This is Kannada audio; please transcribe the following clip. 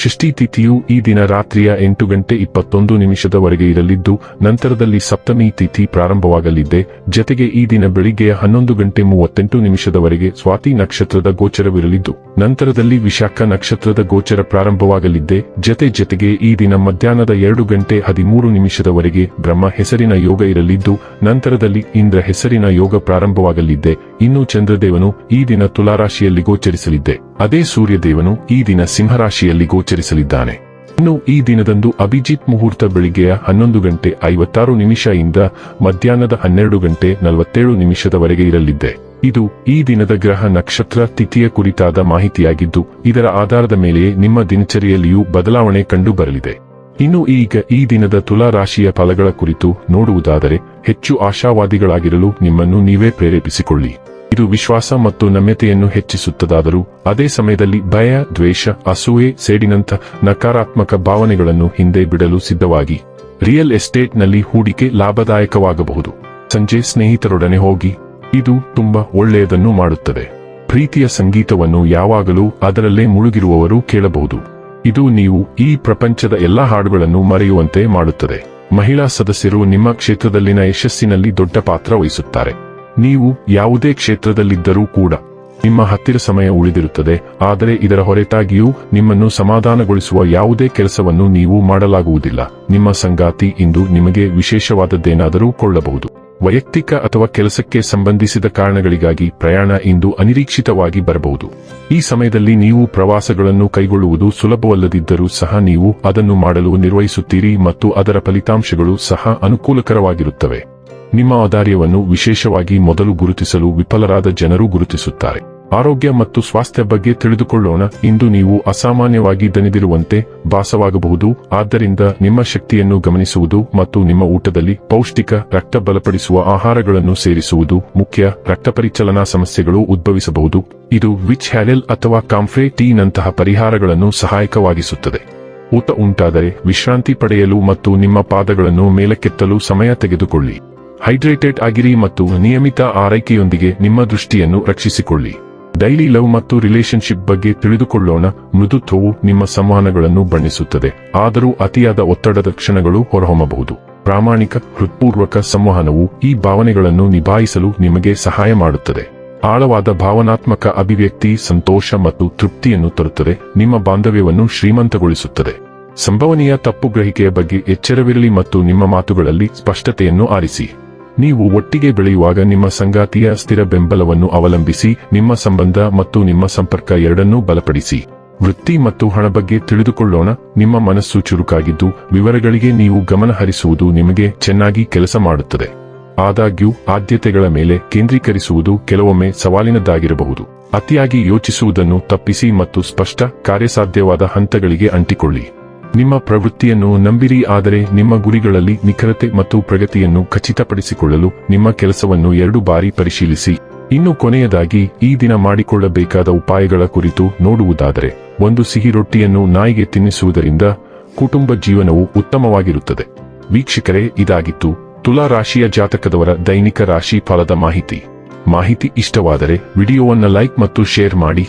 ಷಷ್ಠಿ ತಿಥಿಯು ಈ ದಿನ ರಾತ್ರಿಯ ಎಂಟು ಗಂಟೆ ಇಪ್ಪತ್ತೊಂದು ನಿಮಿಷದವರೆಗೆ ಇರಲಿದ್ದು, ನಂತರದಲ್ಲಿ ಸಪ್ತಮಿ ತಿಥಿ ಪ್ರಾರಂಭವಾಗಲಿದೆ. ಜತೆಗೆ ಈ ದಿನ ಬೆಳಿಗ್ಗೆ ಹನ್ನೊಂದು ಗಂಟೆ ಮೂವತ್ತೆಂಟು ನಿಮಿಷದವರೆಗೆ ಸ್ವಾತಿ ನಕ್ಷತ್ರದ ಗೋಚರವಿರಲಿದ್ದು, ನಂತರದಲ್ಲಿ ವಿಶಾಖ ನಕ್ಷತ್ರದ ಗೋಚರ ಪ್ರಾರಂಭವಾಗಲಿದ್ದೆ ಜತೆ ಜತೆಗೆ ಈ ದಿನ ಮಧ್ಯಾಹ್ನದ ಎರಡು ಗಂಟೆ ಹದಿಮೂರು ನಿಮಿಷದವರೆಗೆ ಬ್ರಹ್ಮ ಹೆಸರಿನ ಯೋಗ ಇರಲಿದ್ದು, ನಂತರದಲ್ಲಿ ಇಂದ್ರ ಹೆಸರಿನ ಯೋಗ ಪ್ರಾರಂಭವಾಗಲಿದ್ದೆ ಇನ್ನು ಚಂದ್ರದೇವನು ಈ ದಿನ ತುಲಾರಾಶಿಯಲ್ಲಿ ಗೋಚರಿಸಲಿದ್ದೆ ಅದೇ ಸೂರ್ಯದೇವನು ಈ ದಿನ ಸಿಂಹರಾಶಿಯಲ್ಲಿ ಗೋಚರಿಸಲಿದ್ದಾನೆ. ಇನ್ನು ಈ ದಿನದಂದು ಅಭಿಜಿತ್ ಮುಹೂರ್ತ ಬೆಳಿಗ್ಗೆಯ ಹನ್ನೊಂದು ಗಂಟೆ ಐವತ್ತಾರು ನಿಮಿಷ ಇಂದ ಮಧ್ಯಾಹ್ನದ ಹನ್ನೆರಡು ಗಂಟೆ ನಲವತ್ತೇಳು ನಿಮಿಷದವರೆಗೆ ಇರಲಿದ್ದೆ. ಇದು ಈ ದಿನದ ಗ್ರಹ ನಕ್ಷತ್ರ ತಿಥಿಯ ಕುರಿತಾದ ಮಾಹಿತಿಯಾಗಿದ್ದು, ಇದರ ಆಧಾರದ ಮೇಲೆಯೇ ನಿಮ್ಮ ದಿನಚರಿಯಲ್ಲಿಯೂ ಬದಲಾವಣೆ ಕಂಡು ಬರಲಿದೆ ಇನ್ನು ಈಗ ಈ ದಿನದ ತುಲಾ ರಾಶಿಯ ಫಲಗಳ ಕುರಿತು ನೋಡುವುದಾದರೆ, ಹೆಚ್ಚು ಆಶಾವಾದಿಗಳಾಗಿರಲು ನಿಮ್ಮನ್ನು ನೀವೇ ಪ್ರೇರೇಪಿಸಿಕೊಳ್ಳಿ. ಇದು ವಿಶ್ವಾಸ ಮತ್ತು ನಮ್ಯತೆಯನ್ನು ಹೆಚ್ಚಿಸುತ್ತದಾದರೂ, ಅದೇ ಸಮಯದಲ್ಲಿ ಭಯ, ದ್ವೇಷ, ಅಸೂಯೆ, ಸೇಡಿನಂಥ ನಕಾರಾತ್ಮಕ ಭಾವನೆಗಳನ್ನು ಹಿಂದೆ ಬಿಡಲು ಸಿದ್ಧವಾಗಿ ರಿಯಲ್ ಎಸ್ಟೇಟ್ನಲ್ಲಿ ಹೂಡಿಕೆ ಲಾಭದಾಯಕವಾಗಬಹುದು. ಸಂಜೆ ಸ್ನೇಹಿತರೊಡನೆ ಹೋಗಿ, ಇದು ತುಂಬಾ ಒಳ್ಳೆಯದನ್ನು ಮಾಡುತ್ತದೆ. ಪ್ರೀತಿಯ ಸಂಗೀತವನ್ನು ಯಾವಾಗಲೂ ಅದರಲ್ಲೇ ಮುಳುಗಿರುವವರು ಕೇಳಬಹುದು. ಇದು ನೀವು ಈ ಪ್ರಪಂಚದ ಎಲ್ಲಾ ಹಾಡುಗಳನ್ನು ಮರೆಯುವಂತೆ ಮಾಡುತ್ತದೆ. ಮಹಿಳಾ ಸದಸ್ಯರು ನಿಮ್ಮ ಕ್ಷೇತ್ರದಲ್ಲಿನ ಯಶಸ್ಸಿನಲ್ಲಿ ದೊಡ್ಡ ಪಾತ್ರ ವಹಿಸುತ್ತಾರೆ. ನೀವು ಯಾವುದೇ ಕ್ಷೇತ್ರದಲ್ಲಿದ್ದರೂ ಕೂಡ ನಿಮ್ಮ ಹತ್ತಿರ ಸಮಯ ಉಳಿದಿರುತ್ತದೆ, ಆದರೆ ಇದರ ಹೊರತಾಗಿಯೂ ನಿಮ್ಮನ್ನು ಸಮಾಧಾನಗೊಳಿಸುವ ಯಾವುದೇ ಕೆಲಸವನ್ನು ನೀವು ಮಾಡಲಾಗುವುದಿಲ್ಲ. ನಿಮ್ಮ ಸಂಗಾತಿ ಇಂದು ನಿಮಗೆ ವಿಶೇಷವಾದದ್ದೇನಾದರೂ ಕೊಳ್ಳಬಹುದು. ವೈಯಕ್ತಿಕ ಅಥವಾ ಕೆಲಸಕ್ಕೆ ಸಂಬಂಧಿಸಿದ ಕಾರಣಗಳಿಗಾಗಿ ಪ್ರಯಾಣ ಇಂದು ಅನಿರೀಕ್ಷಿತವಾಗಿ ಬರಬಹುದು. ಈ ಸಮಯದಲ್ಲಿ ನೀವು ಪ್ರವಾಸಗಳನ್ನು ಕೈಗೊಳ್ಳುವುದು ಸುಲಭವಲ್ಲದಿದ್ದರೂ ಸಹ ನೀವು ಅದನ್ನು ಮಾಡಲು ನಿರ್ವಹಿಸುತ್ತೀರಿ ಮತ್ತು ಅದರ ಫಲಿತಾಂಶಗಳು ಸಹ ಅನುಕೂಲಕರವಾಗಿರುತ್ತವೆ. ನಿಮ್ಮ ಔದಾರ್ಯವನ್ನು ವಿಶೇಷವಾಗಿ ಮೊದಲು ಗುರುತಿಸಲು ವಿಫಲರಾದ ಜನರು ಗುರುತಿಸುತ್ತಾರೆ. ಆರೋಗ್ಯ ಮತ್ತು ಸ್ವಾಸ್ಥ್ಯ ಬಗ್ಗೆ ತಿಳಿದುಕೊಳ್ಳೋಣ. ಇಂದು ನೀವು ಅಸಾಮಾನ್ಯವಾಗಿ ದಣಿದಿರುವಂತೆ ಭಾಸವಾಗಬಹುದು. ಆದ್ದರಿಂದ ನಿಮ್ಮ ಶಕ್ತಿಯನ್ನು ಗಮನಿಸುವುದು ಮತ್ತು ನಿಮ್ಮ ಊಟದಲ್ಲಿ ಪೌಷ್ಟಿಕ ರಕ್ತ ಬಲಪಡಿಸುವ ಆಹಾರಗಳನ್ನು ಸೇರಿಸುವುದು ಮುಖ್ಯ. ರಕ್ತ ಪರಿಚಲನಾ ಸಮಸ್ಯೆಗಳು ಉದ್ಭವಿಸಬಹುದು. ಇದು ವಿಚ್ ಹ್ಯಾಲೆಲ್ ಅಥವಾ ಕಾಂಫ್ರೆ ಟೀನಂತಹ ಪರಿಹಾರಗಳನ್ನು ಸಹಾಯಕವಾಗಿಸುತ್ತದೆ. ಊಟ ಉಂಟಾದರೆ ವಿಶ್ರಾಂತಿ ಪಡೆಯಲು ಮತ್ತು ನಿಮ್ಮ ಪಾದಗಳನ್ನು ಮೇಲಕ್ಕೆತ್ತಲು ಸಮಯ ತೆಗೆದುಕೊಳ್ಳಿ. ಹೈಡ್ರೇಟೆಡ್ ಆಗಿರಿ ಮತ್ತು ನಿಯಮಿತ ಆರೈಕೆಯೊಂದಿಗೆ ನಿಮ್ಮ ದೃಷ್ಟಿಯನ್ನು ರಕ್ಷಿಸಿಕೊಳ್ಳಿ. ಡೈಲಿ ಲವ್ ಮತ್ತು ರಿಲೇಶನ್ಶಿಪ್ ಬಗ್ಗೆ ತಿಳಿದುಕೊಳ್ಳೋಣ. ಮೃದುತ್ವವು ನಿಮ್ಮ ಸಂವಹನಗಳನ್ನು ಬಣ್ಣಿಸುತ್ತದೆ. ಆದರೂ ಅತಿಯಾದ ಒತ್ತಡದ ಕ್ಷಣಗಳು ಹೊರಹೊಮ್ಮಬಹುದು. ಪ್ರಾಮಾಣಿಕ, ಹೃತ್ಪೂರ್ವಕ ಸಂವಹನವು ಈ ಭಾವನೆಗಳನ್ನು ನಿಭಾಯಿಸಲು ನಿಮಗೆ ಸಹಾಯ ಮಾಡುತ್ತದೆ. ಆಳವಾದ ಭಾವನಾತ್ಮಕ ಅಭಿವ್ಯಕ್ತಿ ಸಂತೋಷ ಮತ್ತು ತೃಪ್ತಿಯನ್ನು ತರುತ್ತದೆ. ನಿಮ್ಮ ಬಾಂಧವ್ಯವನ್ನು ಶ್ರೀಮಂತಗೊಳಿಸುತ್ತದೆ. ಸಂಭವನೀಯ ತಪ್ಪು ಗ್ರಹಿಕೆಯ ಬಗ್ಗೆ ಎಚ್ಚರವಿರಲಿ ಮತ್ತು ನಿಮ್ಮ ಮಾತುಗಳಲ್ಲಿ ಸ್ಪಷ್ಟತೆಯನ್ನು ಆರಿಸಿ. ನೀವು ಒಟ್ಟಿಗೆ ಬೆಳೆಯುವಾಗ ನಿಮ್ಮ ಸಂಗಾತಿಯ ಸ್ಥಿರ ಬೆಂಬಲವನ್ನು ಅವಲಂಬಿಸಿ, ನಿಮ್ಮ ಸಂಬಂಧ ಮತ್ತು ನಿಮ್ಮ ಸಂಪರ್ಕ ಎರಡನ್ನೂ ಬಲಪಡಿಸಿ. ವೃತ್ತಿ ಮತ್ತು ಹಣ ಬಗ್ಗೆ ತಿಳಿದುಕೊಳ್ಳೋಣ. ನಿಮ್ಮ ಮನಸ್ಸು ಚುರುಕಾಗಿದ್ದು, ವಿವರಗಳಿಗೆ ನೀವು ಗಮನ ಹರಿಸುವುದು ನಿಮಗೆ ಚೆನ್ನಾಗಿ ಕೆಲಸ ಮಾಡುತ್ತದೆ. ಆದಾಗ್ಯೂ, ಆದ್ಯತೆಗಳ ಮೇಲೆ ಕೇಂದ್ರೀಕರಿಸುವುದು ಕೆಲವೊಮ್ಮೆ ಸವಾಲಿನದ್ದಾಗಿರಬಹುದು. ಅತಿಯಾಗಿ ಯೋಚಿಸುವುದನ್ನು ತಪ್ಪಿಸಿ ಮತ್ತು ಸ್ಪಷ್ಟ, ಕಾರ್ಯಸಾಧ್ಯವಾದ ಹಂತಗಳಿಗೆ ಅಂಟಿಕೊಳ್ಳಿ. ನಿಮ್ಮ ಪ್ರವೃತ್ತಿಯನ್ನು ನಂಬಿರಿ, ಆದರೆ ನಿಮ್ಮ ಗುರಿಗಳಲ್ಲಿ ನಿಖರತೆ ಮತ್ತು ಪ್ರಗತಿಯನ್ನು ಖಚಿತಪಡಿಸಿಕೊಳ್ಳಲು ನಿಮ್ಮ ಕೆಲಸವನ್ನು ಎರಡು ಬಾರಿ ಪರಿಶೀಲಿಸಿ. ಇನ್ನು ಕೊನೆಯದಾಗಿ, ಈ ದಿನ ಮಾಡಿಕೊಳ್ಳಬೇಕಾದ ಉಪಾಯಗಳ ಕುರಿತು ನೋಡುವುದಾದರೆ, ಒಂದು ಸಿಹಿ ರೊಟ್ಟಿಯನ್ನು ನಾಯಿಗೆ ತಿನ್ನಿಸುವುದರಿಂದ ಕುಟುಂಬ ಜೀವನವು ಉತ್ತಮವಾಗಿರುತ್ತದೆ. ವೀಕ್ಷಕರೇ, ಇದಾಗಿತ್ತು ತುಲಾ ರಾಶಿಯ ಜಾತಕದವರ ದೈನಿಕ ರಾಶಿ ಫಲದ ಮಾಹಿತಿ. ಮಾಹಿತಿ ಇಷ್ಟವಾದರೆ, ವಿಡಿಯೋವನ್ನು ಲೈಕ್ ಮತ್ತು ಶೇರ್ ಮಾಡಿ.